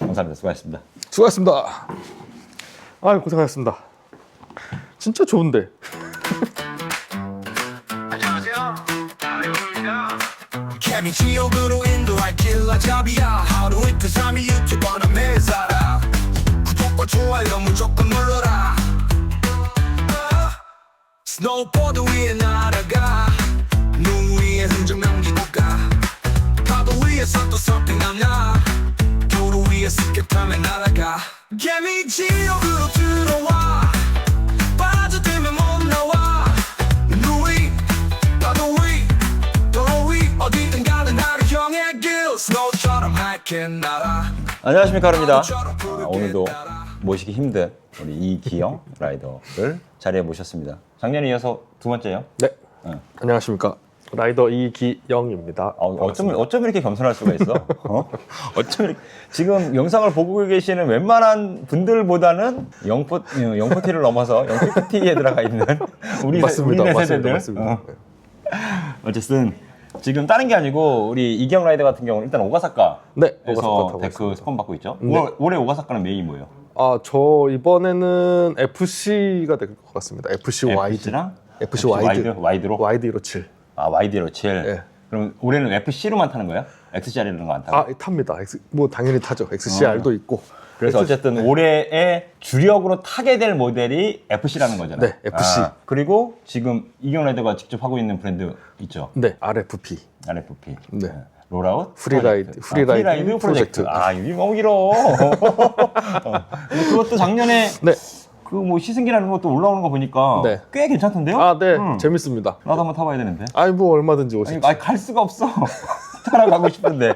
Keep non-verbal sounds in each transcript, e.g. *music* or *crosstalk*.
감사합니다. 수고하셨습니다. 수고하셨습니다. 아 고생하셨습니다. 진짜 좋은데. 안녕하세요. 아이유입니다. 케미 지옥으로 인도할 길라잡이야 하루 이틀 삼일 유튜버는 매사라 구독과 좋아요 무조건 눌러라 아, 스노우보드 위에 날아가 눈 위에 흔적 남기고 가 파도 위에서 또 서핑하냐 습격 타며 날아가 개미 지옥으로 들어와 빠져들면 못 나와 누이 나도 위 도로 위 어디든 가는 나를 향해 길 스노우처럼 할게 날아 안녕하십니까 하루입니다. 아, 오늘도 모시기 힘든 우리 이기영 라이더를 자리에 모셨습니다. 작년에 이어서 두 번째요. 네. 응. 안녕하십니까. 라이더 이기영입니다. 어, 어쩜, 어쩜 이렇게 겸손할 수가 있어? 어? *laughs* 어쩜 이렇게. 지금 영상을 보고 계시는 웬만한 분들보다는 영포, 영포티를 넘어서 영피티에 들어가 있는 *laughs* 우리, 세- 맞습니다. 맞습니다. 세대들. 맞습니다. 어. 어쨌든 지금 다른 게 아니고 우리 이기영 라이더 같은 경우는 일단 오가사카에서 네. 오가사카 데크. 스폰 받고 있죠. 네. 올, 올해 오가사카는 메인이 뭐예요? 아, 저 이번에는 FC가 될 것 같습니다. FC 와이드. FC랑 FC 와이드. 와이드로? 와이드 157. 아 와이드로 7. 예. 그럼 올해는 FC로만 타는 거예요? XCR이라는 거 안 타고? 아, 탑니다. X, 뭐 당연히 타죠. XCR도 있고. 그래서 어쨌든 올해의 주력으로 타게 될 모델이 FC라는 거잖아요. 네, FC. 아, 그리고 지금 이경 라이더가 직접 하고 있는 브랜드 있죠. 네, RFP. RFP. 네. 롤아웃 프리라이드, 프로젝트. 아, 프리라이드 프로젝트. 프로젝트. 아, 이게 너무 길어. *laughs* 어. 근데 그것도 작년에 네. 그 뭐 시승기라는 것도 올라오는 거 보니까 네. 꽤 괜찮던데요? 아, 네. 음. 재밌습니다. 나도 한번 타봐야 되는데. 아니 뭐 얼마든지 오십시오. 아니, 아니, 갈 수가 없어. *laughs* 따라가고 싶은데.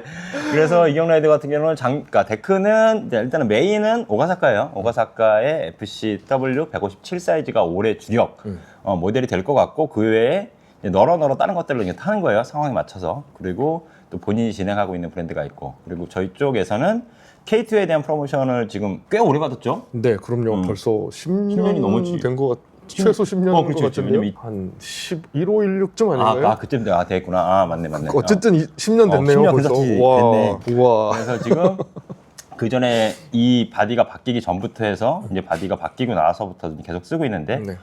그래서 이경 라이더 같은 경우는 장, 그러니까 데크는 이제 일단은 메인은 오가사카예요. 오가사카의 FCW 157 사이즈가 올해 주력 음. 어, 모델이 될 것 같고 그 외에 이제 너러너러 다른 것들로 이제 타는 거예요. 상황에 맞춰서. 그리고 또 본인이 진행하고 있는 브랜드가 있고 그리고 저희 쪽에서는 K2에 대한 프로모션을 지금 꽤 오래 받았죠. 네, 그럼요. 음. 벌써 10년 10년이 넘었지. 된것 같. 최소 10년인 어, 것 그렇죠, 그렇죠. 같은데요. 왜냐면 이- 한 11호 16쯤 아, 아닌가요? 아 그쯤 돼. 아 됐구나. 아 맞네 맞네. 어쨌든 이- 10년 어, 됐네요. 10년 벌써. 그렇지, 와. 우와. 그래서 지금 *laughs* 그 전에 이 바디가 바뀌기 전부터 해서 이제 바디가 바뀌고 나서부터 계속 쓰고 있는데 네,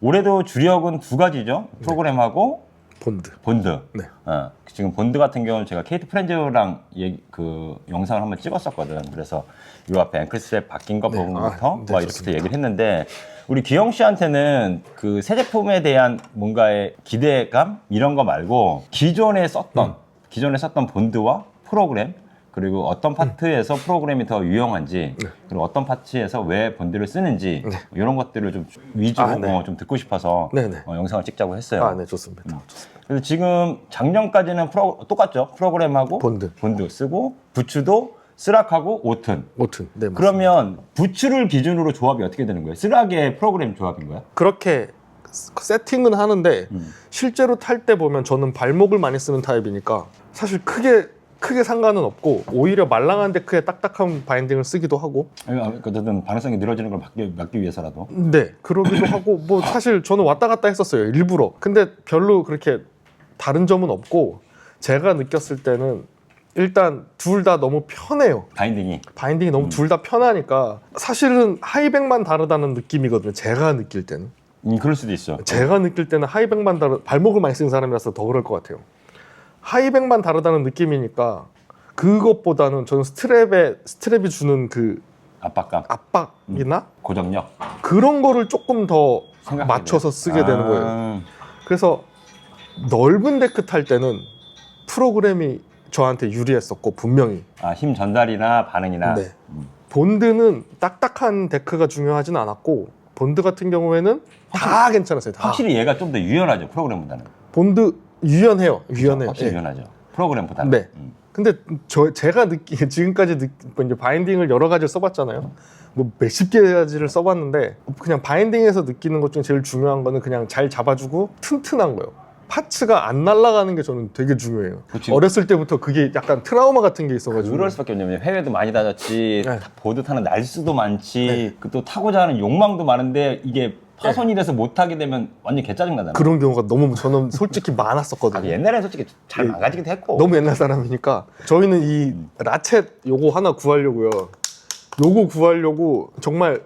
올해도 주력은 두 가지죠. 프로그램하고 본드. 본드. 네. 어, 지금 본드 같은 경우는 제가 케이트 프렌즈랑 얘기- 그 영상을 한번 찍었었거든. 그래서 이 앞에 앵클스트랩 바뀐 것 네. 부분부터 아, 네, 뭐 이렇게 좋습니다. 얘기를 했는데 우리 기영 씨한테는 그 새 제품에 대한 뭔가의 기대감 이런 거 말고 기존에 썼던 음. 기존에 썼던 본드와 프로그램 그리고 어떤 파트에서 프로그램이 더 유용한지 네. 그리고 어떤 파트에서 왜 본드를 쓰는지 뭐 이런 것들을 좀 위주로 아, 네. 어, 좀 듣고 싶어서 네, 네. 어, 영상을 찍자고 했어요. 아, 네, 좋습니다. 음. 그래서 지금 작년까지는 프로, 똑같죠. 프로그램하고 본드. 쓰고 부츠도 스락하고 오튼. 오튼. 네, 맞습니다. 그러면 부츠를 기준으로 조합이 어떻게 되는 거예요? 스락의 프로그램 조합인 거야? 그렇게 세팅은 하는데 음. 실제로 탈 때 보면 저는 발목을 많이 쓰는 타입이니까 사실 크게 크게 상관은 없고 오히려 말랑한 데크에 딱딱한 바인딩을 쓰기도 하고 아니, 아니, 어쨌든 반응성이 늘어지는 걸 막기, 막기 위해서라도. 네 그러기도 하고 뭐 *laughs* 사실 저는 왔다 갔다 했었어요 일부러 근데 별로 그렇게 다른 점은 없고 제가 느꼈을 때는 일단 둘 다 너무 편해요 바인딩이. 바인딩이 너무 둘 다 편하니까 사실은 하이백만 다르다는 느낌이거든요 제가 느낄 때는 음, 그럴 수도 있어. 제가 느낄 때는 하이백만 다르 발목을 많이 쓰는 사람이라서 더 그럴 것 같아요. 하이백만 다르다는 느낌이니까 그것보다는 저는 스트랩에 스트랩이 주는 그 압박감, 압박이나 고정력. 그런 거를 조금 더 생각하게 맞춰서. 쓰게 되는 거예요. 아, 그래서 넓은 데크 탈 때는 프로그램이 저한테 유리했었고 분명히 아, 힘 전달이나 반응이나. 네. 본드는 딱딱한 데크가 중요하진 않았고 본드 같은 경우에는 다 괜찮았어요. 다. 확실히 얘가 좀 더 유연하죠. 프로그램보다는. 본드 유연해요. 유연해요. 확실히 예. 유연하죠. 프로그램보다 는. 네. 음. 근데 저 제가 느끼 *laughs* 지금까지 느, 뭐 이제 바인딩을 여러 가지를 써봤잖아요. 뭐 몇십 가지를 써봤는데 그냥 바인딩에서 느끼는 것 중에 제일 중요한 거는 그냥 잘 잡아주고 튼튼한 거예요. 파츠가 안 날아가는 게 저는 되게 중요해요. 그치. 어렸을 때부터 그게 약간 트라우마 같은 게 있어가지고. 그럴 수밖에 없냐면 해외도 많이 다녔지 네. 타- 보드 타는 날수도 많지 그또 타고자 하는 욕망도 많은데 이게 파손이 돼서 못 타게 되면 완전 개짜증 나잖아. 그런 경우가 너무 *laughs* 저는 솔직히 아, 많았었거든요. 옛날엔 솔직히 잘 예. 망가지기도 했고. 너무 옛날 사람이니까 저희는 이 라쳇 요거 하나 구하려고요. 요거 구하려고 정말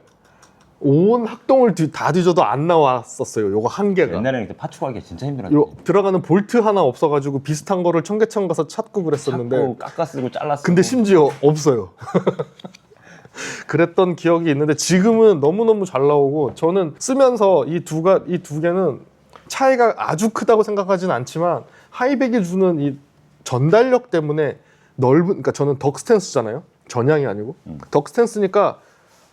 온 학동을 뒤- 다 뒤져도 안 나왔었어요. 요거 한 개가. 옛날에는 이렇게 파충하기 진짜 힘들었지. 요 들어가는 볼트 하나 없어가지고 비슷한 거를 청계천 가서 찾고 그랬었는데 찾고 깎아 쓰고 잘라 쓰고. 근데 심지어 없어요. *laughs* *laughs* 그랬던 기억이 있는데 지금은 너무 너무 잘 나오고 저는 쓰면서 이 두가 이 두 개는 차이가 아주 크다고 생각하지는 않지만 하이백이 주는 이 전달력 때문에 넓은 그러니까 저는 덕 스탠스잖아요. 전향이 아니고 음. 덕 스탠스니까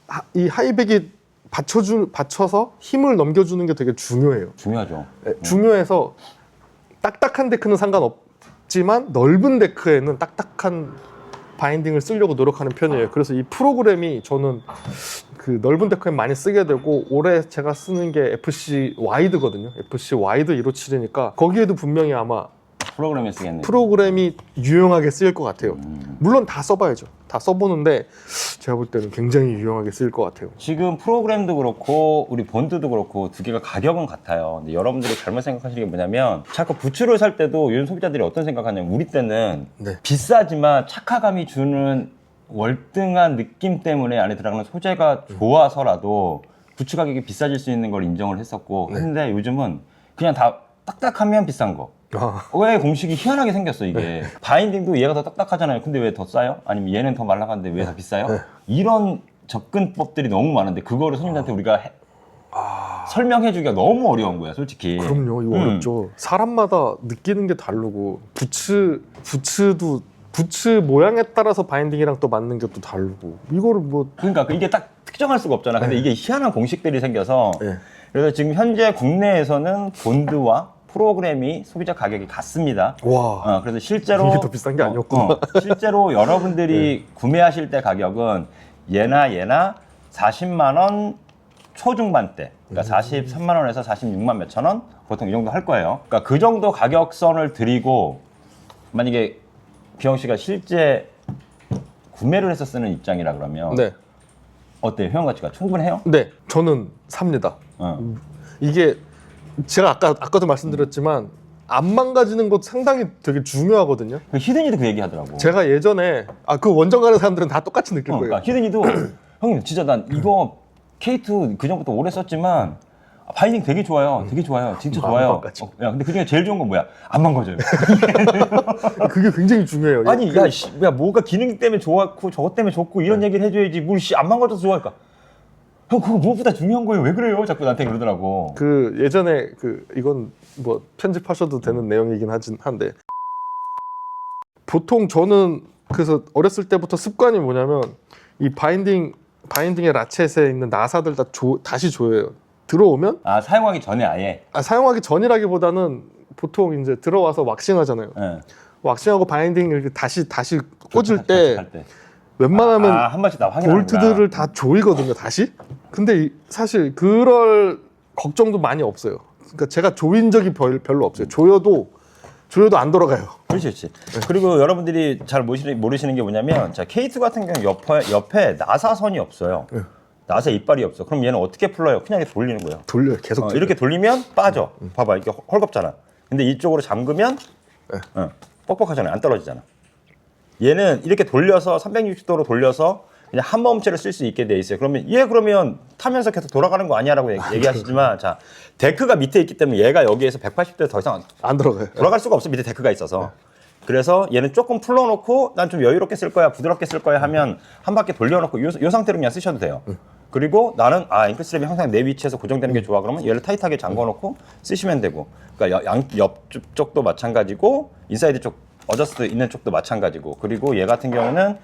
하- 이 하이백이 받쳐주 받쳐서 힘을 넘겨주는 게 되게 중요해요. 중요하죠. 예, 중요해서 딱딱한 데크는 상관없지만 넓은 데크에는 딱딱한 바인딩을 쓰려고 노력하는 편이에요. 그래서 이 프로그램이 저는 그 넓은 데크에 많이 쓰게 되고 올해 제가 쓰는 게 FC 와이드거든요. FC 와이드 157이니까 거기에도 분명히 아마 프로그램에 쓰겠네. 프로그램이 유용하게 쓰일 것 같아요. 음. 물론 다 써봐야죠. 다 써보는데 제가 볼 때는 굉장히 유용하게 쓰일 것 같아요. 지금 프로그램도 그렇고 우리 본드도 그렇고 두 개가 가격은 같아요. 근데 여러분들이 잘못 생각하시는 게 뭐냐면 자꾸 부츠를 살 때도 요즘 소비자들이 어떤 생각하냐면 우리 때는 네. 비싸지만 착화감이 주는 월등한 느낌 때문에 안에 들어가는 소재가 좋아서라도 부츠 가격이 비싸질 수 있는 걸 인정을 했었고 네. 근데 요즘은 그냥 다 딱딱하면 비싼 거. 아, 왜 공식이 희한하게 생겼어 이게 바인딩도 얘가 더 딱딱하잖아요 근데 왜 더 싸요? 아니면 얘는 더 말라가는데 왜 더 비싸요? 네. 이런 접근법들이 너무 많은데 그거를 아. 손님한테 우리가 해- 설명해주기가 너무 어려운 거야 솔직히 그럼요. 이거 음. 어렵죠. 사람마다 느끼는 게 다르고 부츠 부츠도 부츠 모양에 따라서 바인딩이랑 또 맞는 게 또 다르고 이거를 뭐 그러니까 이게 딱 특정할 수가 없잖아 근데 네. 이게 희한한 공식들이 생겨서 예. 그래서 지금 현재 국내에서는 본드와 프로그램이 소비자 가격이 같습니다 와. 어, 그래서 실제로 이게 더 비싼 게 아니었구나. 어, 어, 실제로 *laughs* 여러분들이 구매하실 때 가격은 얘나 얘나 40만 원 초중반대. 그러니까 43만 원에서 46만 몇천 원 보통 이 정도 할 거예요. 그러니까 그 정도 가격선을 드리고 만약에 비영 씨가 실제 구매를 해서 쓰는 입장이라 그러면 네. 어때요? 효용 가치가 충분해요? 네. 저는 삽니다. 어. 이게 제가 아까 아까도 말씀드렸지만 안 망가지는 것 상당히 되게 중요하거든요. 그 히든이도 그 얘기 하더라고. 제가 예전에 아 그 원정 가는 사람들은 다 똑같이 느낄 어, 거예요. 그러니까 히든이도 *clears throat* 형님 진짜 난 이거 K2 그 전부터 오래 썼지만 아, 바이딩 되게 좋아요. 되게 좋아요. 진짜 안 좋아요. 망가져. 어, 야, 근데 그 중에 제일 좋은 건 뭐야? 안 망가져요. *laughs* 그게 굉장히 중요해요. 아니, 그, 야, 씨, 야, 뭐가 기능 때문에 좋았고 저것 때문에 좋고 이런 얘기를 해줘야지. 뭘 씨, 안 망가져서 좋아할까? 형, 그거 무엇보다 중요한 거예요. 왜 그래요? 자꾸 나한테 그러더라고. 그 예전에 그 이건 뭐 편집하셔도 되는 내용이긴 하진 한데 보통 저는 그래서 어렸을 때부터 습관이 뭐냐면 이 바인딩 바인딩의 라쳇에 있는 나사들 다 조, 다시 조여요. 들어오면 아, 사용하기 전에 아예. 아, 사용하기 전이라기보다는 보통 이제 들어와서 왁싱하잖아요. 예. 왁싱하고 바인딩 이렇게 다시 다시 꽂을 때 할 때. 웬만하면 아, 한 번씩 다 확인하는 볼트들을 다 조이거든요, 다시. 근데 이- 사실 그럴 걱정도 많이 없어요. 그러니까 제가 조인 적이 별, 별로 없어요. 조여도 조여도 안 돌아가요. 그렇지, 그렇지. 그리고 여러분들이 잘 모르시는, 모르시는 게 뭐냐면, 자, K2 같은 경우 옆에, 옆에 나사선이 없어요. 네. 나사 이빨이 없어. 그럼 얘는 어떻게 풀러요? 그냥 이렇게 돌리는 거예요. 돌려요, 계속. 어, 돌려요. 이렇게 돌리면 빠져. 봐봐, 이게 헐- 헐겁잖아. 근데 이쪽으로 잠그면 네. 어, 뻑뻑하잖아요. 안 떨어지잖아. 얘는 이렇게 돌려서 360도로 돌려서 그냥 한 몸체를 쓸수 있게 돼 있어요. 그러면 얘 그러면 타면서 계속 돌아가는 거 아니야라고 얘기- 얘기 하시지만 자 데크가 밑에 있기 때문에 얘가 여기에서 180도 더 이상 안 들어가요. 돌아갈 수가 없어 밑에 데크가 있어서. 그래서 얘는 조금 풀러놓고 난 좀 여유롭게 쓸 거야 부드럽게 쓸 거야 하면 한 바퀴 돌려놓고 요, 요 상태로 그냥 쓰셔도 돼요. 그리고 나는 아 앵클 스트랩이 항상 내 위치에서 고정되는 게 좋아 그러면 얘를 타이트하게 잠궈놓고 쓰시면 되고 그러니까 여- 양, 옆쪽도 마찬가지고 인사이드 쪽 어저스트 있는 쪽도 마찬가지고 그리고 얘 같은 경우는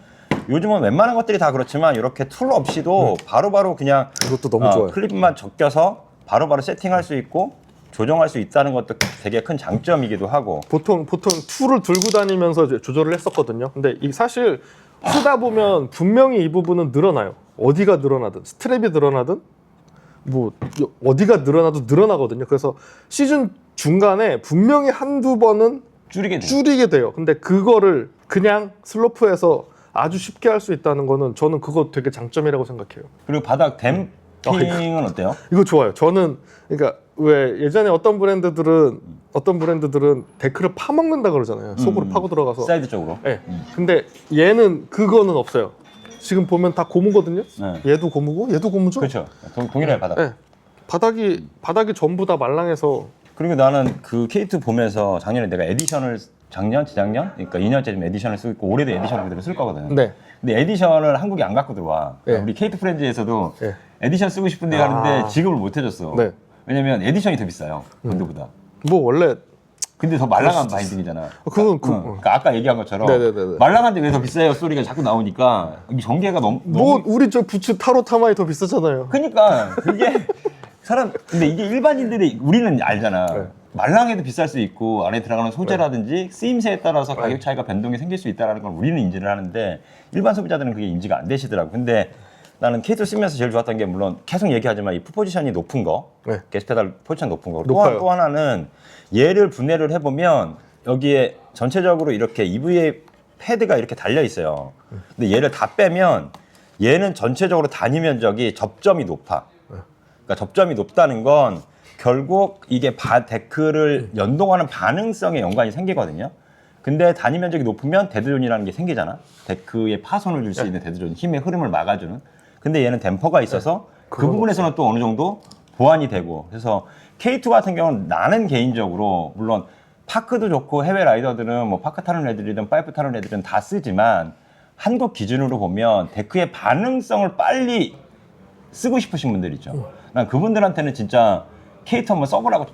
요즘은 웬만한 것들이 다 그렇지만 이렇게 툴 없이도 바로바로 그냥 이것도 너무 어, 좋아요. 클립만 적겨서 바로바로 세팅할 수 있고 조정할 수 있다는 것도 되게 큰 장점이기도 하고 보통 보통 툴을 들고 다니면서 이제 조절을 했었거든요. 근데 이 사실 쓰다 보면 분명히 이 부분은 늘어나요. 어디가 늘어나든 스트랩이 늘어나든 뭐 어디가 늘어나도 늘어나거든요. 그래서 시즌 중간에 분명히 한두 번은 줄이게 돼요. 줄이게 돼요. 근데 그거를 그냥 슬로프에서 아주 쉽게 할 수 있다는 거는 저는 그거 되게 장점이라고 생각해요. 그리고 바닥 댐핑은 어때요? *laughs* 이거 좋아요. 저는 그러니까 왜 예전에 어떤 브랜드들은 어떤 브랜드들은 데크를 파먹는다 그러잖아요. 속으로 음. 파고 들어가서. 사이드 쪽으로. 네. 근데 얘는 그거는 없어요. 지금 보면 다 고무거든요. 네. 얘도 고무고 얘도 고무죠. 그렇죠. 동, 동일하게 바닥. 네. 바닥이 바닥이 전부 다 말랑해서 그리고 나는 그 K2 보면서 작년에 내가 에디션을 작년, 재작년, 그러니까 2년째 좀 에디션을 쓰고 있고 올해도 에디션을 그대로 쓸 거거든. 네. 근데 에디션을 한국에 안 갖고 들어와. 네. 우리 K2 프렌즈에서도 네. 에디션 쓰고 싶은데 아. 하는데 지급을 못 해줬어. 네. 왜냐면 에디션이 더 비싸요. 본드보다. 뭐 원래 근데 더 말랑한 바인딩이잖아. 그건 그- 응. 그러니까 아까 얘기한 것처럼 네네네네. 말랑한데 왜 더 비싸요 소리가 자꾸 나오니까 이 전개가 너무 뭐 너무 우리 저 부츠 타로 타마이 더 비싸잖아요. 그러니까 그게 사람 근데 이게 일반인들이 우리는 알잖아. 네. 말랑해도 비쌀 수 있고 안에 들어가는 소재라든지 쓰임새에 따라서 가격 차이가 변동이 생길 수 있다는 걸 우리는 인지를 하는데 일반 소비자들은 그게 인지가 안 되시더라고. 근데 나는 K2 쓰면서 제일 좋았던 게 물론 계속 얘기하지만 이 풋포지션이 높은 거, 네. 게스 페달 포지션 높은 거. 또, 높아요. 또 하나는 얘를 분해를 해보면 여기에 전체적으로 이렇게 EVA 패드가 이렇게 달려 있어요. 근데 얘를 다 빼면 얘는 전체적으로 단위 면적이 접점이 높아. 그러니까 접점이 높다는 건 결국 이게 바, 데크를 연동하는 반응성에 연관이 생기거든요. 근데 단위 면적이 높으면 데드존이라는 게 생기잖아. 데크에 파손을 줄 수 있는 데드존, 힘의 흐름을 막아주는. 근데 얘는 댐퍼가 있어서 그 그건 부분에서는 또 어느 정도 보완이 되고. 그래서 K2 같은 경우는 나는 개인적으로 물론 파크도 좋고 해외 라이더들은 뭐 파크 타는 애들이든 파이프 타는 애들은 다 쓰지만 한국 기준으로 보면 데크의 반응성을 빨리 쓰고 싶으신 분들 있죠. 난 그분들한테는 진짜 K2 한번 써보라고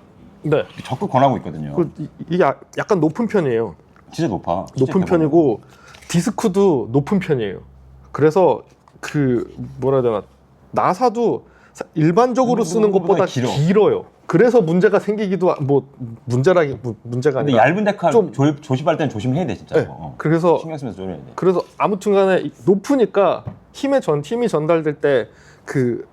네. 적극 권하고 있거든요. 그 이- 이게 아- 약간 높은 편이에요. 진짜 높아. 진짜 높은 대박이야. 편이고 디스크도 높은 편이에요. 그래서 그 뭐라 해야 되나 나사도 사- 일반적으로 쓰는 것보다 길어. 길어요. 그래서 문제가 생기기도 하- 뭐 문제라기 무- 문제가 근데 아니라 얇은 데크 좀- 조, 조심할 때는 조심해야 돼 진짜. 네. 이거. 어. 그래서 신경 쓰면서 조심해야 돼. 그래서 아무튼간에 이- 높으니까 힘의 전 힘이 전달될 때 그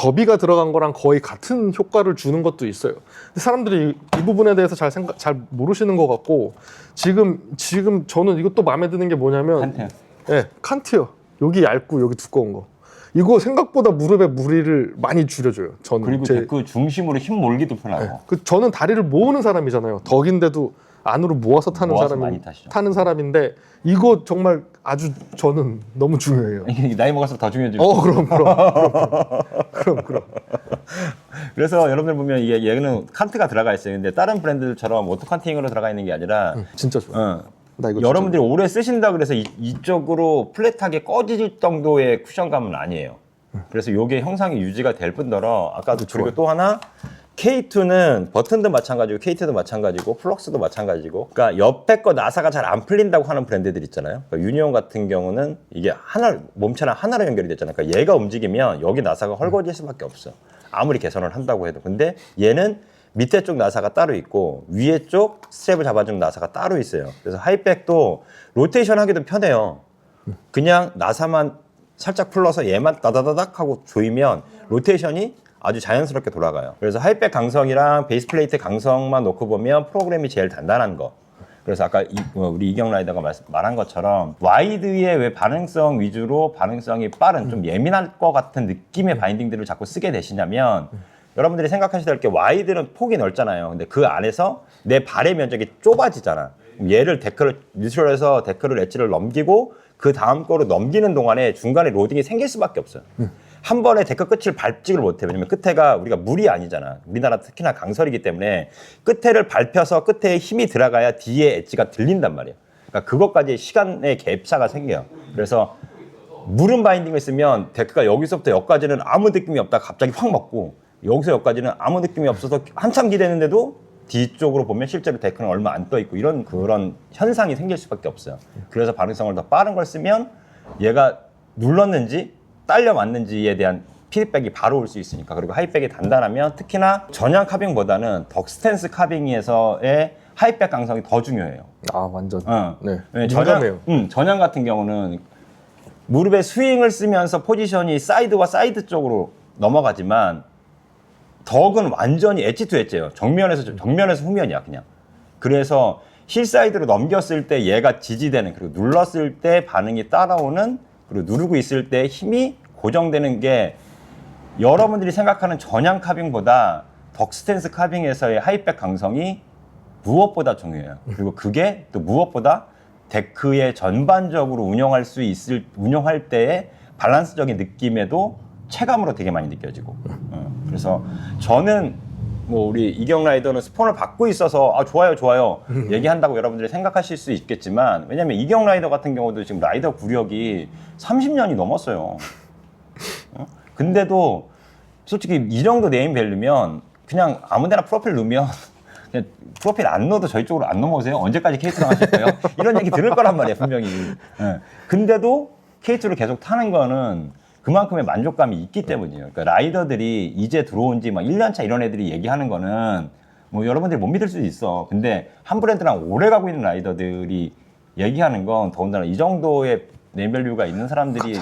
더비가 들어간 거랑 거의 같은 효과를 주는 것도 있어요. 근데 사람들이 이, 이 부분에 대해서 잘 생각 잘 모르시는 것 같고 지금 지금 저는 이것도 마음에 드는 게 뭐냐면 한테. 예, 칸트요. 여기 얇고 여기 두꺼운 거. 이거 생각보다 무릎에 무리를 많이 줄여줘요. 저는 그리고 제- 데크 중심으로 힘 몰기도 편하고. 예, 그 저는 다리를 모으는 사람이잖아요. 덕인데도 안으로 모아서 타는 모아서 사람이 많이 타시죠. 타는 사람인데 이거 정말 아주 저는 너무 중요해요. 이게 나이 먹을수록 더 중요해지고. 어 그럼 그럼 그럼 그럼 그럼 *laughs* 그래서 여러분들 보면 이게 얘는 칸트가 들어가 있어요. 근데 다른 브랜드들처럼 오토 칸팅으로 들어가 있는 게 아니라 진짜 좋아. 어, 나 이거 여러분들이 오래 쓰신다 그래서 이, 이쪽으로 플랫하게 꺼질 정도의 쿠션감은 아니에요. 그래서 이게 형상이 유지가 될 뿐더러 아까도 그리고 또 하나 K2는 버튼도 마찬가지고 K2도 마찬가지고 플럭스도 마찬가지고 그러니까 옆에 거 나사가 잘 안 풀린다고 하는 브랜드들 있잖아요. 그러니까 유니온 같은 경우는 이게 하나 몸체랑 하나로 연결이 됐잖아요. 그러니까 얘가 움직이면 여기 나사가 헐거질 수밖에 없어. 아무리 개선을 한다고 해도. 근데 얘는 밑에 쪽 나사가 따로 있고 위에 쪽 스트랩을 잡아주는 나사가 따로 있어요. 그래서 하이백도 로테이션 하기도 편해요. 그냥 나사만 살짝 풀러서 얘만 따다다닥 하고 조이면 로테이션이 아주 자연스럽게 돌아가요. 그래서 하이백 강성이랑 베이스 플레이트 강성만 놓고 보면 프로그램이 제일 단단한 거. 그래서 아까 이- 어, 우리 이경 라이더가 말, 말한 것처럼 와이드의 왜 반응성 위주로 반응성이 빠른 좀 예민할 것 같은 느낌의 바인딩들을 자꾸 쓰게 되시냐면 여러분들이 생각하셔야 될 게 와이드는 폭이 넓잖아요. 근데 그 안에서 내 발의 면적이 좁아지잖아. 얘를 데크를 뉴트럴에서 데크를 엣지를 넘기고 그 다음 거로 넘기는 동안에 중간에 로딩이 생길 수밖에 없어요. 한 번에 데크 끝을 밟지를 못해. 왜냐면 끝에가 우리가 물이 아니잖아. 우리나라 특히나 강설이기 때문에 끝에를 밟혀서 끝에 힘이 들어가야 뒤에 엣지가 들린단 말이에요. 그러니까 그것까지 시간의 갭차가 생겨요. 그래서 무른 바인딩을 쓰면 데크가 여기서부터 여기까지는 아무 느낌이 없다가 갑자기 확 먹고 여기서 여기까지는 아무 느낌이 없어서 한참 기대했는데도 뒤쪽으로 보면 실제로 데크는 얼마 안 떠 있고 이런 그런 현상이 생길 수밖에 없어요. 그래서 반응성을 더 빠른 걸 쓰면 얘가 눌렀는지 딸려 맞는지에 대한 피드백이 바로 올 수 있으니까 그리고 하이백이 단단하면 특히나 전향 카빙보다는 덕스텐스 카빙에서의 하이백 강성이 더 중요해요. 아 완전 어. 네 네, 민감해요. 전향, 음, 전향 같은 경우는 무릎에 스윙을 쓰면서 포지션이 사이드와 사이드 쪽으로 넘어가지만 덕은 완전히 엣지 투 엣지예요. 정면에서 정면에서 후면이야 그냥. 그래서 힐 사이드로 넘겼을 때 얘가 지지되는 그리고 눌렀을 때 반응이 따라오는 그리고 누르고 있을 때 힘이 고정되는 게 여러분들이 생각하는 전향 카빙보다 덕스텐스 카빙에서의 하이백 강성이 무엇보다 중요해요. 그리고 그게 또 무엇보다 데크에 전반적으로 운영할 수 있을 운영할 때의 밸런스적인 느낌에도 체감으로 되게 많이 느껴지고 어, 그래서 저는 뭐 우리 이경 라이더는 스폰을 받고 있어서 아 좋아요 좋아요 얘기한다고 여러분들이 생각하실 수 있겠지만 왜냐면 이경 라이더 같은 경우도 지금 라이더 구력이 30년이 넘었어요. 어? 근데도 솔직히 이 정도 네임 밸류면 그냥 아무데나 프로필 넣으면 *laughs* 그냥 프로필 안 넣어도 저희 쪽으로 안 넘어오세요. 언제까지 K2랑 하실 거예요? 이런 얘기 들을 거란 말이에요, 분명히. 예. 근데도 K2를 계속 타는 거는 그만큼의 만족감이 있기 때문이에요. 그러니까 라이더들이 이제 들어온 지 막 1년 차 이런 애들이 얘기하는 거는 뭐 여러분들이 못 믿을 수도 있어. 근데 한 브랜드랑 오래 가고 있는 라이더들이 얘기하는 건 더군다나 이 정도의 네임밸류가 있는 사람들이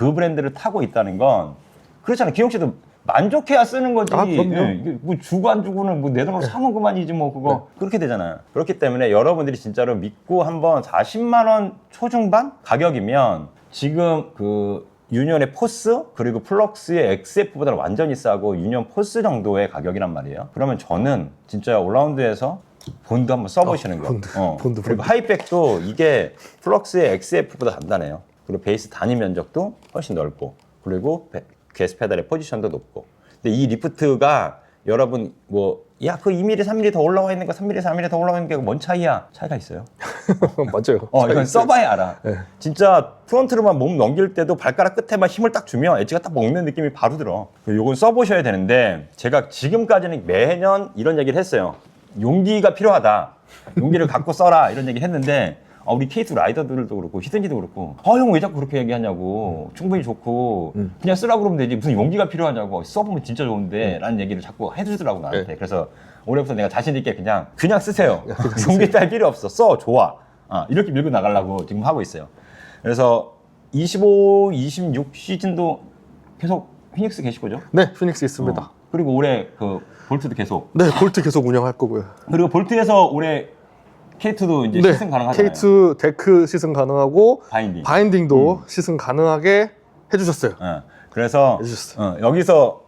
그 브랜드를 타고 있다는 건 그렇잖아요. 기용 씨도 만족해야 쓰는 거지. 아, 그럼요. 예, 이게 뭐 주고 안 주고는 뭐 내 돈으로 사면 그만이지 뭐 그거 그렇게 되잖아요. 그렇기 때문에 여러분들이 진짜로 믿고 한번 40만 원 초중반 가격이면 지금 그 유니온의 포스 그리고 플럭스의 XF보다는 완전히 싸고 유니온 포스 정도의 가격이란 말이에요. 그러면 저는 진짜 올라운드에서 본드 한번 써보시는 어, 거. 본드, 본드, 그리고. 하이백도 이게 플럭스의 XF보다 단단해요. 그리고 베이스 단위 면적도 훨씬 넓고 그리고 베- 게스 페달의 포지션도 높고. 근데 이 리프트가 여러분 뭐 야 그 2mm, 3mm 더 올라와 있는 거, 3mm, 4mm 더 올라와 있는 게 뭔 차이야? 차이가 있어요. *laughs* 맞아요. 어, 이건 써봐야 알아. 네. 진짜 프론트로만 몸 넘길 때도 발가락 끝에만 힘을 딱 주면 엣지가 딱 먹는 느낌이 바로 들어. 요건 써보셔야 되는데 제가 지금까지는 매년 이런 얘기를 했어요. 용기가 필요하다. 용기를 갖고 써라 이런 얘기를 했는데 아, 우리 K2 라이더들도 그렇고 히든지도 그렇고. 아 형 왜 자꾸 그렇게 얘기하냐고. 충분히 좋고. 음. 그냥 쓰라고 그러면 되지. 무슨 용기가 필요하냐고. 써보면 진짜 좋은데 라는 얘기를 자꾸 해주더라고 나한테. 네. 그래서 올해부터 내가 자신 있게 그냥 그냥 쓰세요. *laughs* 용기 딸 필요 없어. 써 좋아. 아, 이렇게 밀고 나가려고 지금 하고 있어요. 그래서 25, 26 시즌도 계속 피닉스 계실 거죠? 네, 피닉스 있습니다. 어. 그리고 올해 그 볼트도 계속. 네, 볼트 계속 운영할 거고요. 그리고 볼트에서 올해 K2도 이제 네, 시승 가능하잖아요. K2 데크 시승 가능하고 바인딩. 바인딩도 시승 가능하게 해주셨어요. 어, 그래서 해주셨어요. 어, 여기서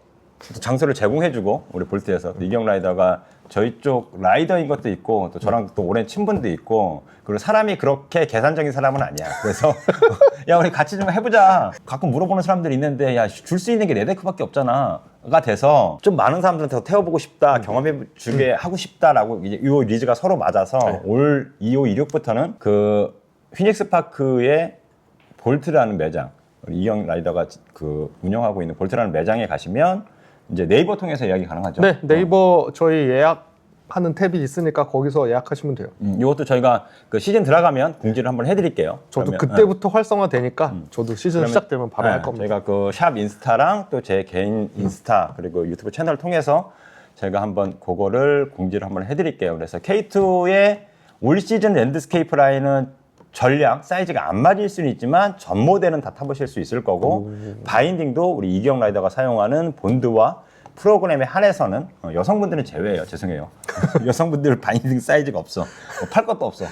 또 장소를 제공해주고 우리 볼트에서 또 이경 라이더가 저희 쪽 라이더인 것도 있고 또 저랑 또 오랜 친분도 있고 그리고 사람이 그렇게 계산적인 사람은 아니야. 그래서 *laughs* 야 우리 같이 좀 해보자. 가끔 물어보는 사람들이 있는데 야 줄 수 있는 게내 데크밖에 없잖아.가 돼서 좀 많은 사람들한테 더 태워보고 싶다, 경험해 주게 하고 싶다라고 이제 이 리즈가 서로 맞아서 네. 올 25, 26부터는 그 휘닉스 파크의 볼트라는 매장 우리 이영 라이더가 그 운영하고 있는 볼트라는 매장에 가시면 이제 네이버 통해서 예약이 가능하죠. 네, 네이버 저희 예약하는 탭이 있으니까 거기서 예약하시면 돼요. 음, 이것도 저희가 그 시즌 들어가면 공지를 한번 해드릴게요. 저도 그러면, 그때부터 활성화 되니까 저도 시즌 그러면- 시작되면 바로 네, 할 겁니다. 저희가 그 샵 인스타랑 또 제 개인 인스타 그리고 유튜브 채널 통해서 제가 한번 그거를 공지를 한번 해드릴게요. 그래서 K2의 올 시즌 랜드스케이프 라인은 전량 사이즈가 안 맞을 수는 있지만 전 모델은 다 타보실 수 있을 거고 바인딩도 우리 이경 라이더가 사용하는 본드와 프로그램에 한해서는 어, 여성분들은 제외예요. 죄송해요. *laughs* 여성분들 바인딩 사이즈가 없어. 뭐팔 것도 없어. 어,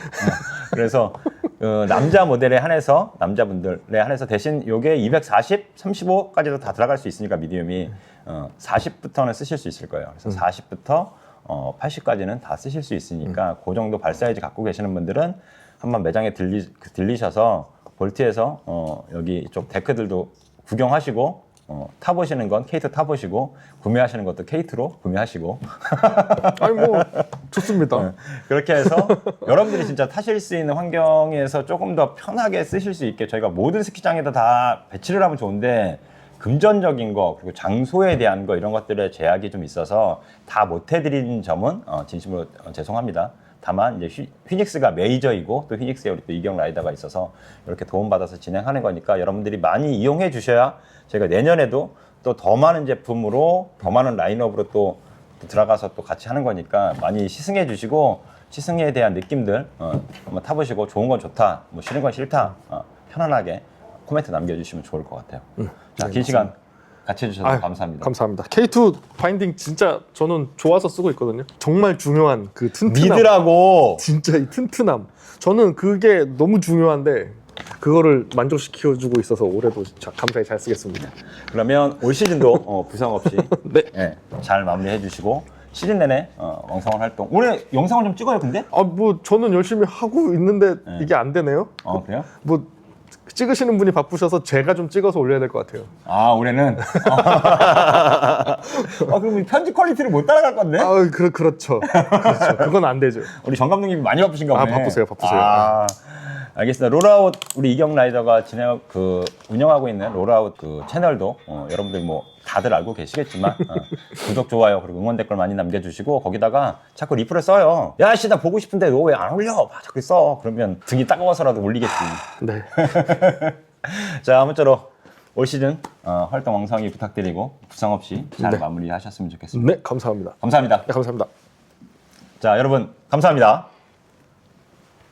그래서 어, 남자 모델에 한해서 남자분들에 한해서 대신 요게 240, 35까지도 다 들어갈 수 있으니까 미디움이 어, 40부터는 쓰실 수 있을 거예요. 그래서 40부터 어, 80까지는 다 쓰실 수 있으니까 그 정도 발 사이즈 갖고 계시는 분들은 한번 매장에 들리, 그 들리셔서 볼트에서 어, 여기 이쪽 데크들도 구경하시고 어, 타보시는 건 K2 타보시고 구매하시는 것도 K2로 구매하시고 *laughs* 아니 뭐 좋습니다. 네. 그렇게 해서 여러분들이 진짜 타실 수 있는 환경에서 조금 더 편하게 쓰실 수 있게 저희가 모든 스키장에다 다 배치를 하면 좋은데 금전적인 거 그리고 장소에 대한 거 이런 것들에 제약이 좀 있어서 다 못 해드린 점은 어, 진심으로 어, 죄송합니다. 다만 이제 휘, 휘닉스가 메이저이고 또 휘닉스에 우리 또 이경 라이더가 있어서 이렇게 도움받아서 진행하는 거니까 여러분들이 많이 이용해 주셔야 저희가 내년에도 또 더 많은 제품으로 더 많은 라인업으로 또, 또 들어가서 또 같이 하는 거니까 많이 시승해 주시고 시승에 대한 느낌들 어, 한번 타보시고 좋은 건 좋다, 뭐 싫은 건 싫다 어, 편안하게 코멘트 남겨주시면 좋을 것 같아요. 자, 긴 시간 같이 해주셔서 아유, 감사합니다. 감사합니다. K2 바인딩 진짜 저는 좋아서 쓰고 있거든요. 정말 중요한 그 튼튼함. 믿으라고. 진짜 이 튼튼함. 저는 그게 너무 중요한데 그거를 만족시켜주고 있어서 올해도 진짜 감사히 잘 쓰겠습니다. 그러면 올 시즌도 어, 부상 없이 *laughs* 네. 예, 잘 마무리해 주시고 시즌 내내 어, 왕성한 활동. 올해 영상을 좀 찍어요, 근데? 아 뭐 저는 열심히 하고 있는데 이게 안 되네요. 어 그래요? 뭐 찍으시는 분이 바쁘셔서 제가 좀 찍어서 올려야 될 것 같아요. 아 올해는. 아 그럼 이 편집 퀄리티를 못 따라갈 건데? 아 그, 그렇죠. 그렇죠. 그건 안 되죠. 우리 정 감독님이 많이 바쁘신가 아, 보네. 바쁘세요, 바쁘세요. 아, 알겠습니다. 롤아웃 우리 이경 라이더가 진행 그 운영하고 있는 롤아웃 그 채널도 어, 여러분들 뭐 다들 알고 계시겠지만 어, 구독 좋아요 그리고 응원 댓글 많이 남겨주시고 거기다가 자꾸 리플을 써요. 야씨 나 보고 싶은데 너 왜 안 올려? 막 자꾸 써. 그러면 등이 따가워서라도 올리겠지. *laughs* 네. *laughs* 자 아무쪼록 올 시즌 어, 활동 왕성히 부탁드리고 부상 없이 잘 네. 마무리하셨으면 좋겠습니다. 네, 감사합니다. 감사합니다. 네, 감사합니다. 자 여러분 감사합니다.